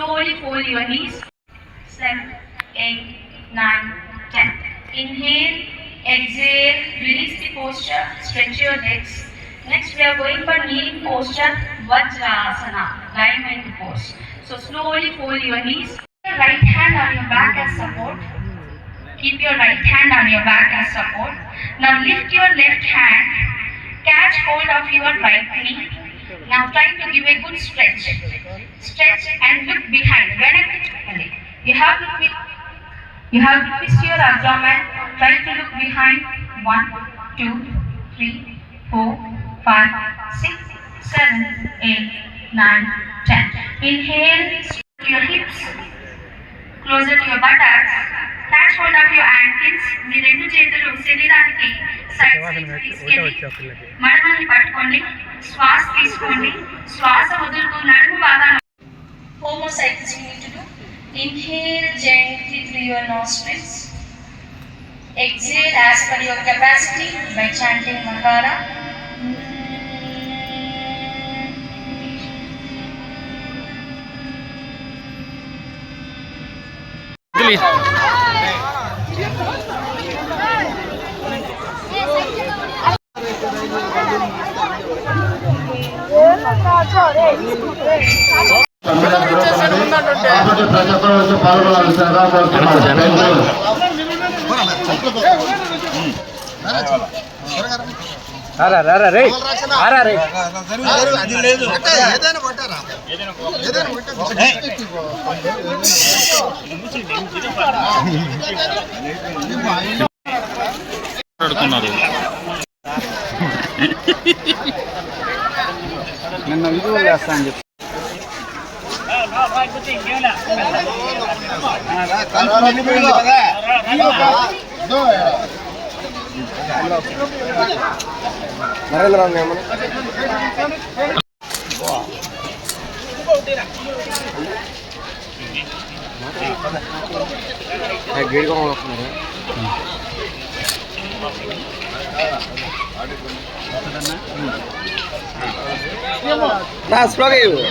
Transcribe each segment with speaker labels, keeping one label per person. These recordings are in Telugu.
Speaker 1: slowly fold your knees. Seven, eight, nine, ten. Inhale, exhale, release the posture, stretch your legs. Next, we are going for kneeling posture, Vajrasana, diamond pose. So slowly fold your knees. Your right hand on your back as support. Keep your right hand on your back as support. Now lift your left hand, catch hold of your right knee. Now try to give a good stretch. Stretch and look behind. వెనక్కి చూడండి. You have to twist, you have to twist your abdomen. Try to look behind. One, two, three, four, five, six, seven, eight, nine, ten. Inhale, to your hips. closer to your buttocks. Catch hold of your ankles. మీ రెండు చేతులు శరీరానికి సైడ్ సైడ్ తీసుకెళ్ళి మడమని పట్టుకోండి శ్వాస తీసుకోండి శ్వాస వదులుతూ నడుము బాగా హోమోసైకిల్స్ you need to do inhale gently through your nostrils exhale as per your capacity by chanting makara
Speaker 2: కాబట్టి
Speaker 3: రే
Speaker 4: అది లేదు ఏదైనా కొట్టారా ఏదైనా
Speaker 5: మాట్లాడుతున్నారు
Speaker 3: నిన్న వీడియో చేస్తా అని చెప్పి. నరేంద్ర ఏమన్నా గేడుగా వస్తున్నారు నా స్లోగా ఇవ్వు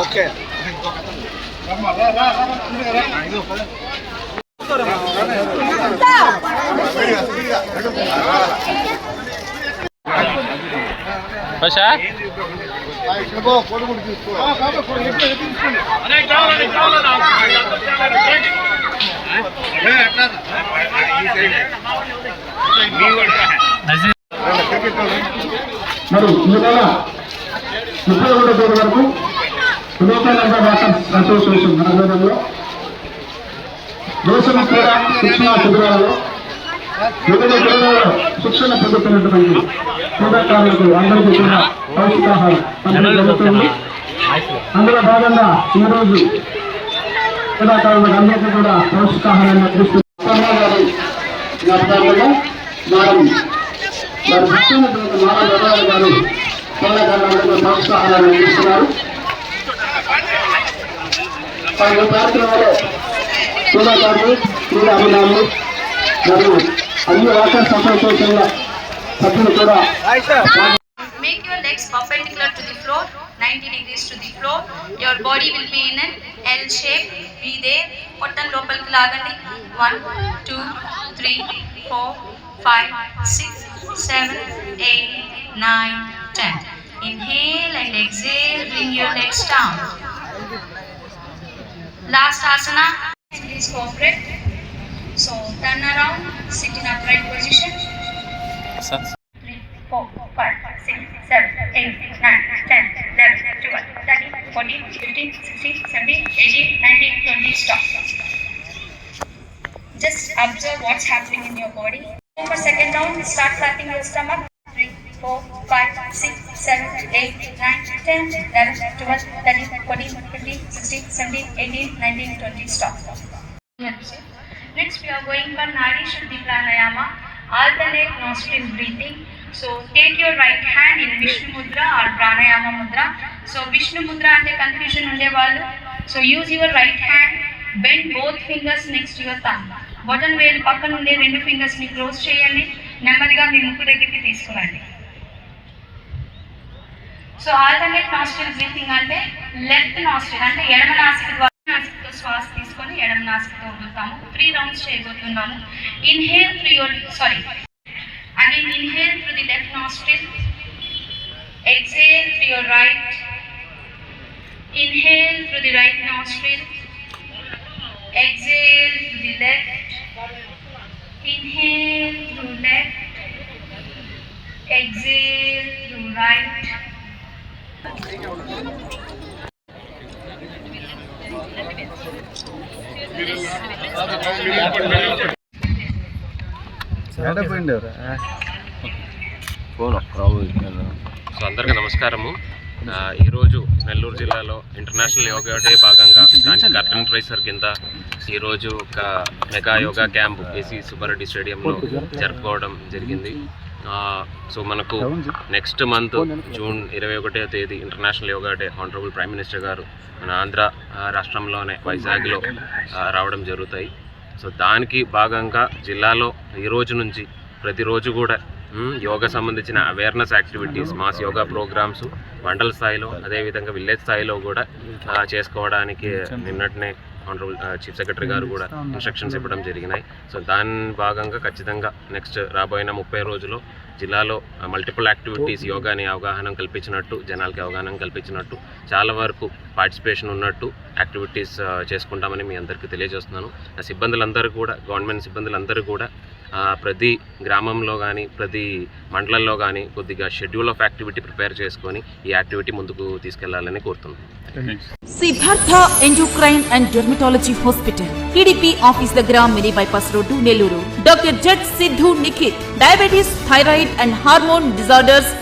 Speaker 3: ఓకే.
Speaker 5: బసా
Speaker 2: మరి ఇందువల్ల ముప్పై ఒకటో తేదీ వరకు వివేకానంద డాక్టర్స్ అసోసియేషన్ ఆధ్వర్యంలో దేశం క్రీడా శిక్షణ శిబిరాలలో వివిధ క్రీడలలో శిక్షణ పొందుతున్నటువంటి క్రీడాకారులకు అందరికీ కూడా పౌష్టికాహారం పంపిణీ జరుగుతుంది. అందులో భాగంగా ఈరోజు క్రీడాకారులకు అందరికీ కూడా పౌష్టికాహారాన్ని అందిస్తున్నారు. గారి జ్ఞాపకాలలో వారు వారి భక్తులైనటువంటి మానవ గారు క్రీడాకారులందరికీ పౌష్టికాహారాన్ని అందిస్తున్నారు ఈ కార్యక్రమంలో క్రీడాకారులు క్రీడా అభిమానులు మరియు అన్ని వాటర్ అసోసియేషన్ల సభ్యులు కూడా
Speaker 1: Make your legs perpendicular to the floor, 90 degrees to the floor. Your body will be in an L shape. Be there. పొట్టం లోపలికి లాగండి one two three four five six seven eight nine 10. Inhale and exhale, bring your legs down. Last asana, please cooperate. So turn around, sit in upright position. Three, four, five, six, seven, eight, nine, ten, eleven, twelve, thirteen, fourteen, fifteen, sixteen, seventeen, eighteen, nineteen, twenty. Stop. Just observe what's happening in your body. For second round, start clapping your stomach. Three, four, five, six, seven, eight, nine, ten, eleven, twelve, thirteen, fourteen, fifteen, sixteen, seventeen, eighteen, nineteen, twenty. Stop. Next, we are going for Nadi Shuddhi Pranayama, alternate nostril breathing. So, take your right hand in Vishnu Mudra or Pranayama Mudra. So, Vishnu Mudra అంటే కన్ఫ్యూజన్ ఉండేవాళ్ళు so use your right hand bend both fingers next your thumb బొటన్ వేలు పక్కన ఉండే రెండు ఫింగర్స్ని క్లోజ్ చేయండి నెమ్మదిగా మీ ముక్కు దగ్గరికి తీసుకురండి సో ఆల్టర్నేట్ నాస్ట్రిల్ బ్రీతింగ్ అంటే లెఫ్ట్ నాస్ట్రిల్ అంటే ఎడమ నాసిక ద్వారా నాసికతో శ్వాస తీసుకొని ఎడమ నాసికతో వదులుతాము. త్రీ రౌండ్స్ చేయబోతున్నాము. Inhale three your sorry again inhale through the left nostril exhale through your right. Inhale through the right nostril. Exhale through the left. Inhale through left. Exhale through right.
Speaker 6: So అందరికీ నమస్కారము. ఈరోజు నెల్లూరు జిల్లాలో ఇంటర్నేషనల్ యోగా డే భాగంగా దానికి కర్టన్ ట్రైసర్ కింద ఈరోజు ఒక mega yoga camp AC Subbareddy స్టేడియంలో జరుపుకోవడం జరిగింది. సో మనకు నెక్స్ట్ మంత్ జూన్ ఇరవై ఒకటో తేదీ international yoga day honourable prime minister గారు మన ఆంధ్ర రాష్ట్రంలోనే వైజాగ్లో రావడం జరుగుతాయి. సో దానికి భాగంగా జిల్లాలో ఈ రోజు నుంచి ప్రతిరోజు కూడా యోగా సంబంధించిన awareness activities mass yoga programmes మండల స్థాయిలో అదేవిధంగా విలేజ్ స్థాయిలో కూడా చేసుకోవడానికి నిన్నటినే ఆనరబుల్ చీఫ్ సెక్రటరీ గారు కూడా ఇన్స్ట్రక్షన్స్ ఇవ్వడం జరిగినాయి. సో దాని భాగంగా ఖచ్చితంగా నెక్స్ట్ రాబోయిన ముప్పై రోజుల్లో జిల్లాలో మల్టిపుల్ యాక్టివిటీస్ యోగాని అవగాహన కల్పించినట్టు జనాలకి అవగాహన కల్పించినట్టు చాలా వరకు పార్టిసిపేషన్ ఉన్నట్టు యాక్టివిటీస్ ఆ, చేసుకుంటామని మీ అందరికీ తెలియజేస్తున్నాను. ఆ సిబ్బందులందరూ కూడా గవర్నమెంట్ సిబ్బందులందరూ కూడా ప్రతి గ్రామంలో కానీ ప్రతి మండలంలో కానీ కొద్దిగా షెడ్యూల్ ఆఫ్ యాక్టివిటీ ప్రిపేర్ చేసుకొని ఈ యాక్టివిటీ ముందుకు తీసుకెళ్ళాలని కోరుతున్నాను
Speaker 7: Siddhartha endocrine and dermatology hospital TDP office దగ్గర mini bypass road Nellore. Doctor Z Siddhu Nikhit diabetes thyroid and hormone disorders